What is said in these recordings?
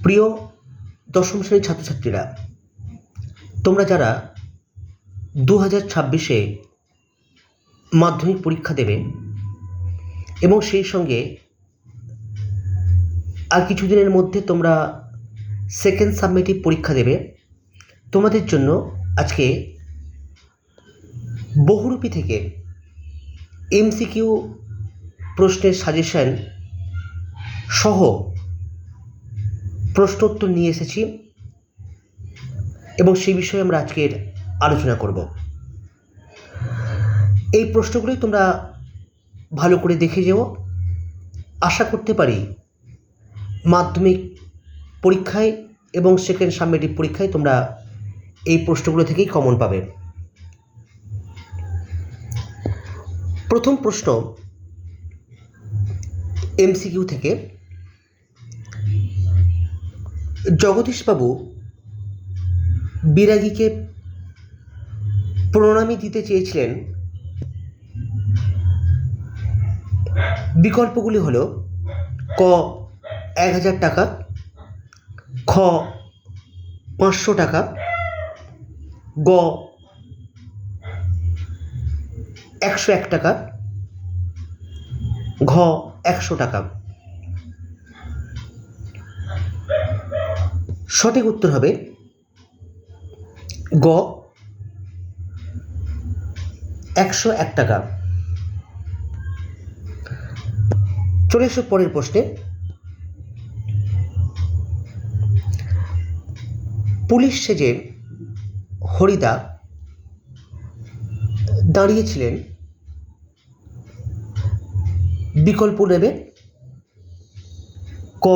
প্রিয় দশম শ্রেণির ছাত্রছাত্রীরা, তোমরা যারা দু হাজার ছাব্বিশে মাধ্যমিক পরীক্ষা দেবে এবং সেই সঙ্গে আর কিছুদিনের মধ্যে তোমরা সেকেন্ড সাবমিটিভ পরীক্ষা দেবে, তোমাদের জন্য আজকে বহুরূপী থেকে এমসিকিউ প্রশ্নের সাজেশন সহ প্রশ্নোত্তর নিয়ে এসেছি এবং সেই বিষয়ে আমরা আজকের আলোচনা করব। এই প্রশ্নগুলোই তোমরা ভালো করে দেখে যেও। আশা করতে পারি মাধ্যমিক পরীক্ষায় এবং সেকেন্ড সাবমেটিভ পরীক্ষায় তোমরা এই প্রশ্নগুলো থেকেই কমন পাবে। প্রথম প্রশ্ন এমসিকিউ থেকে জগদীশবাবু বিরাগীকে প্রণামী দিতে চেয়েছিলেন। বিকল্পগুলি হলো, ক, এক হাজার টাকা, খ, পাঁচশো টাকা, গ, একশো এক টাকা, ঘ, একশো টাকা। সঠিক উত্তর হবে গ, একশো এক টাকা। চলে এসো পরের প্রশ্নে। পুলিশ সেজে হরিদা দাঁড়িয়েছিলেন বিকল্প নেবে। ক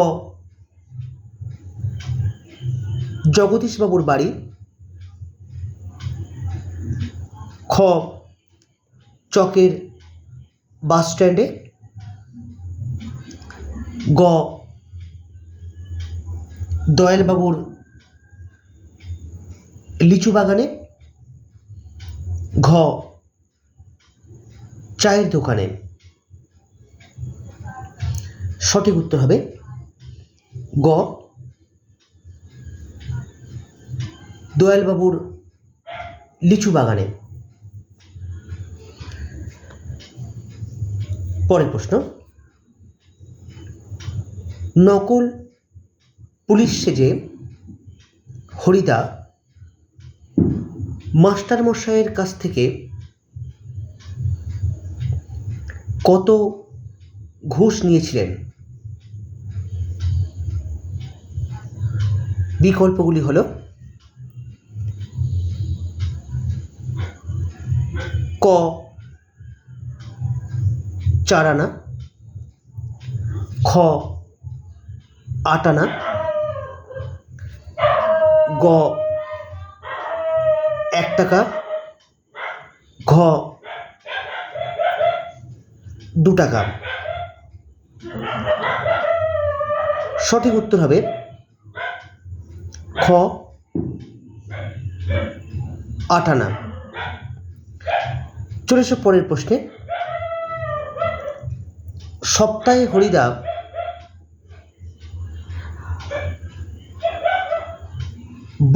জগদীশবাবুর বাড়ি, খ, চকের বাস স্ট্যান্ডে, গ, দয়ালবাবুর লিচু বাগানে, ঘ, চায়ের দোকানে। সঠিক উত্তর হবে গ দয়ালবাবুর লিচু বাগানে। পরের প্রশ্ন, নকল পুলিশ সেজে হরিদা মাস্টারমশাইয়ের কাছ থেকে কত ঘুষ নিয়েছিলেন? বিকল্পগুলি হলো ক। চার আনা খ। আট আনা গ। এক টাকা ঘ। দু টাকা সঠিক উত্তর হবে খ। আট আনা চলে এসো পরের প্রশ্নে, সপ্তাহে হরিদা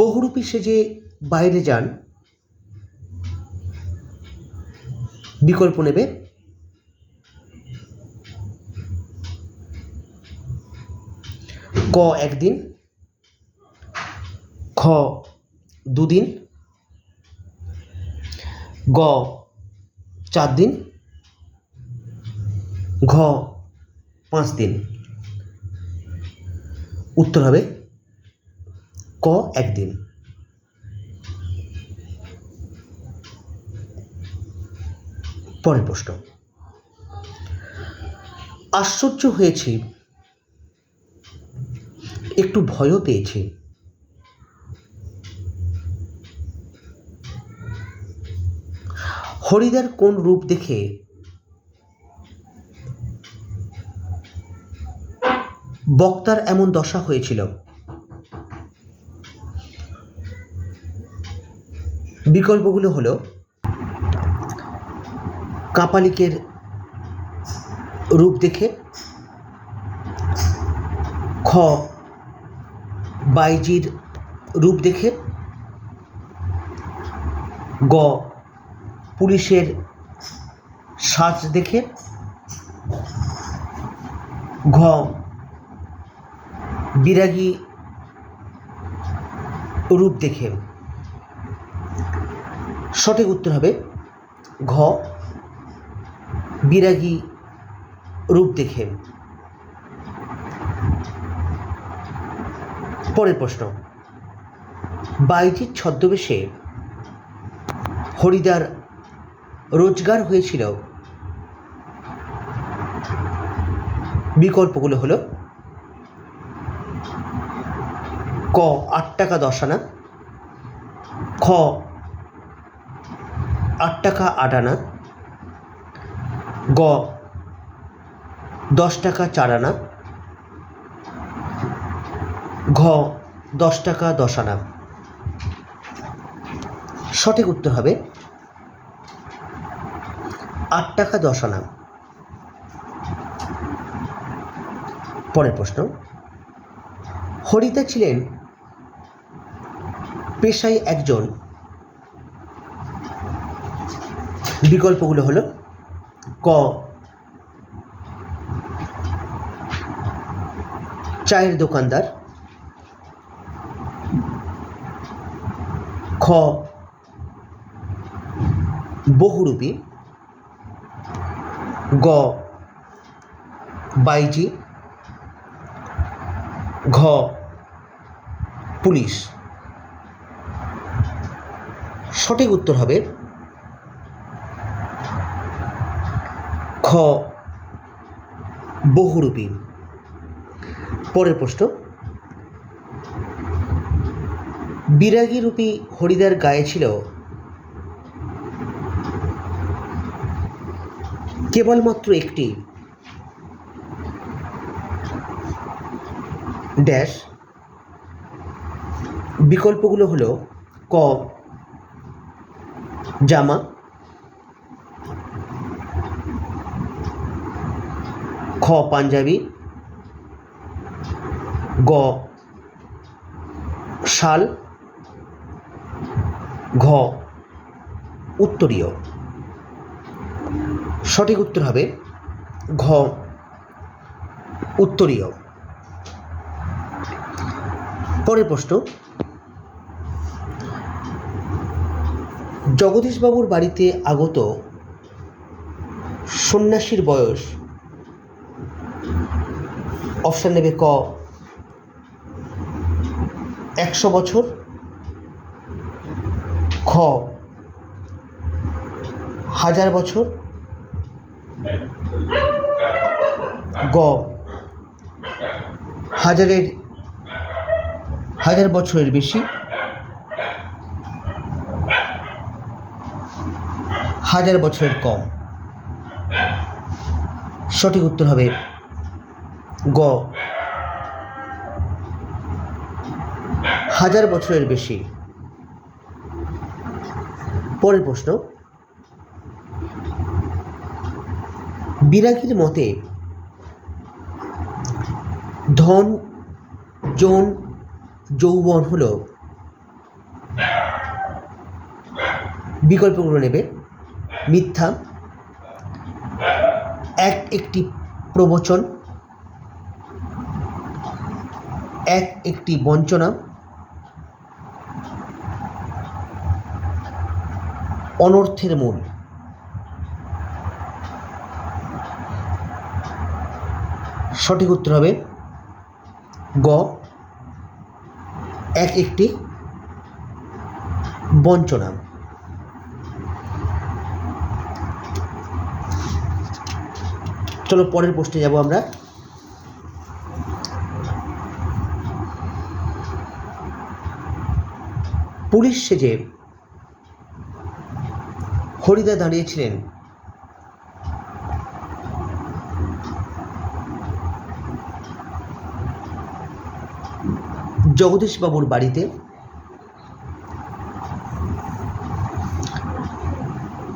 বহুরূপী সেজে বাইরে যান, বিকল্প নেবে। ক একদিন, খ দুদিন, গ চার দিন, ঘ পাঁচ দিন। উত্তর হবে ক একদিন। পরের প্রশ্ন। আশ্চর্য হয়েছি, একটু ভয়ও পেয়েছি। হরিদার কোন রূপ দেখে? বক্তার এমন দশা হয়েছিল। বিকল্পগুলো হলো, কাপালিকের রূপ দেখে, খ, বাইজির রূপ দেখে, গ পুলিশের সাজ দেখে ঘ বিরাগী রূপ দেখে। সঠিক উত্তর হবে ঘ বিরাগী রূপ দেখে। পরের প্রশ্ন বাইজির ছদ্মবেশে হরিদার রোজগার হয়েছিল। বিকল্পগুলো হলো, ক, আট টাকা দশ আনা, খ, আট টাকা আট আনা, গ, দশ টাকা চার আনা, ঘ, দশ টাকা দশ আনা। সঠিক উত্তর হবে আট টাকা দশ আনা। পরের প্রশ্ন, হরিতা ছিলেন পেশায় একজন। বিকল্পগুলো হলো, ক, চায়ের দোকানদার। খ, বহুরূপী। গ। বাইজি। ঘ। পুলিশ। সঠিক উত্তর হবে খ। বহুরূপী। পরের প্রশ্ন। বিরাগী রূপী হরিদার গায়ে ছিল কেবলমাত্র একটি। ড্যাশ। বিকল্পগুলো হলো ক। জামা। খ পাঞ্জাবি। গ শাল। ঘ উত্তরীয়। সঠিক উত্তর হবে ঘ, উত্তরীয়। পরের প্রশ্ন, জগদীশবাবুর বাড়িতে আগত সন্ন্যাসীর বয়স অপশান নেবে ক, একশো বছর। খ, হাজার বছর। গ। হাজারের, হাজার বছরের বেশি। হাজার বছরের কম। সঠিক উত্তর হবে গ। হাজার বছরের বেশি। পরের প্রশ্ন। বিরাগীর মতে, ধন, যৌন, যৌবন হল বিকল্পগুলো নেবে। মিথ্যা, এক একটি প্রবচন, এক একটি বঞ্চনা, অনর্থের মূল। সঠিক উত্তর হবে গ। এক একটি বঞ্চনা। চলো পরের প্রশ্নে যাব আমরা। পুলিশ সেজে হরিদা দাঁড়িয়েছিলেন জগদীশবাবুর বাড়িতে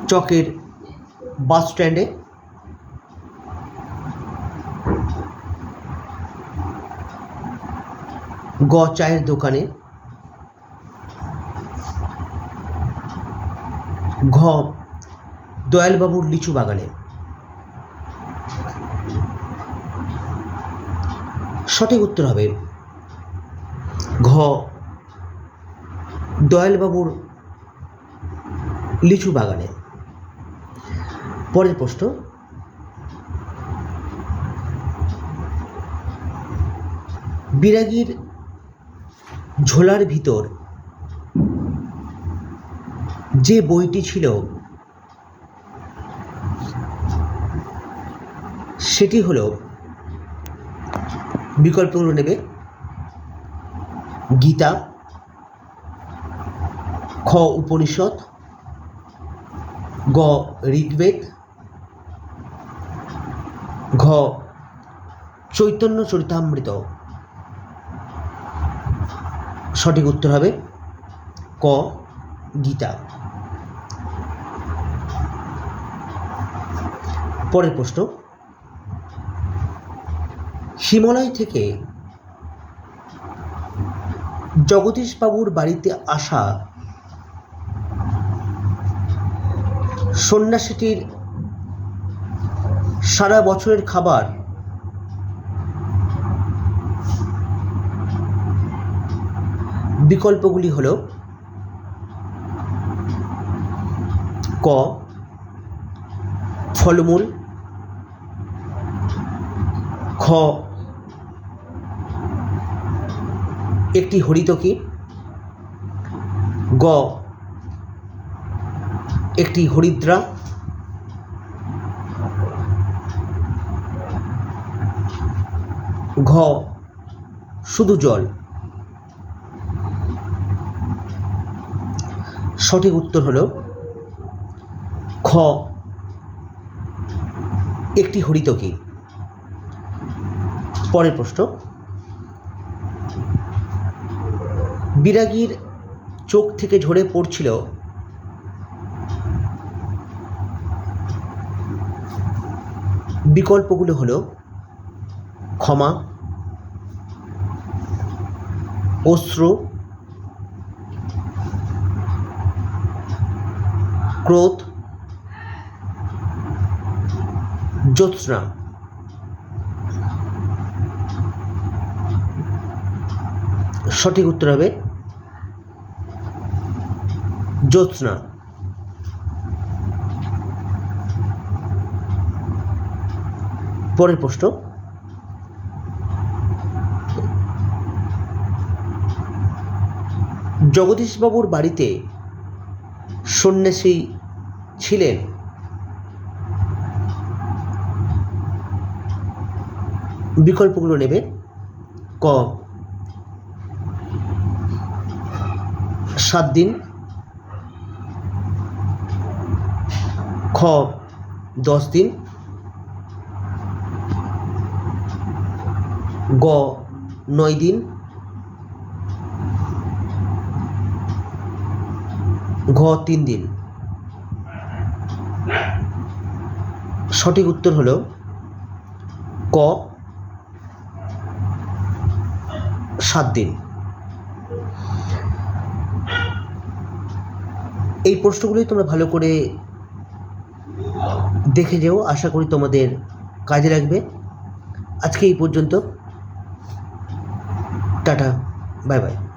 চকের বাস স্ট্যান্ডে গ চায়ের দোকানে ঘ দয়ালবাবুর লিচু বাগানে। সঠিক উত্তর হবে ঘ। দয়ালবাবুর লিচু বাগানে। পরের প্রশ্ন। বিরাগীর ঝোলার ভিতর যে বইটি ছিল, সেটি হলো বিকল্পগুলো নেবে। গীতা, খ উপনিষদ, গ ঋগ্বেদ, ঘ চৈতন্য চরিতামৃত। সঠিক উত্তর হবে ক গীতা। পরের প্রশ্ন। হিমালয় থেকে জগদীশবাবুর বাড়িতে আসা সন্ন্যাসীটির সারা বছরের খাবার বিকল্পগুলি হল ক ফলমূল খ একটি হরিতকি গ, একটি হরিদ্রা। ঘ, শুধু জল। সঠিক উত্তর হলো খ, একটি হরিতকি পরের প্রশ্ন। বিরাগীর চোখ থেকে ঝরে পড়ছিল বিকল্পগুলো হলো ক্ষমা অশ্রু ক্রোধ জ্যোৎস্না। সঠিক উত্তর হবে জ্যোৎস্না। পরের প্রশ্ন। জগদীশবাবুর বাড়িতে সন্ন্যাসী ছিলেন। বিকল্পগুলো নেবে ক সাত দিন। খ, দশ দিন গ, নয় দিন। ঘ, তিন দিন। সঠিক উত্তর হলো ক, সাত দিন। এই প্রশ্নগুলোই তোমরা ভালো করে দেখে যেও আশা করি তোমাদের কাজে লাগবে। আজকে এই পর্যন্ত। Tata bye bye.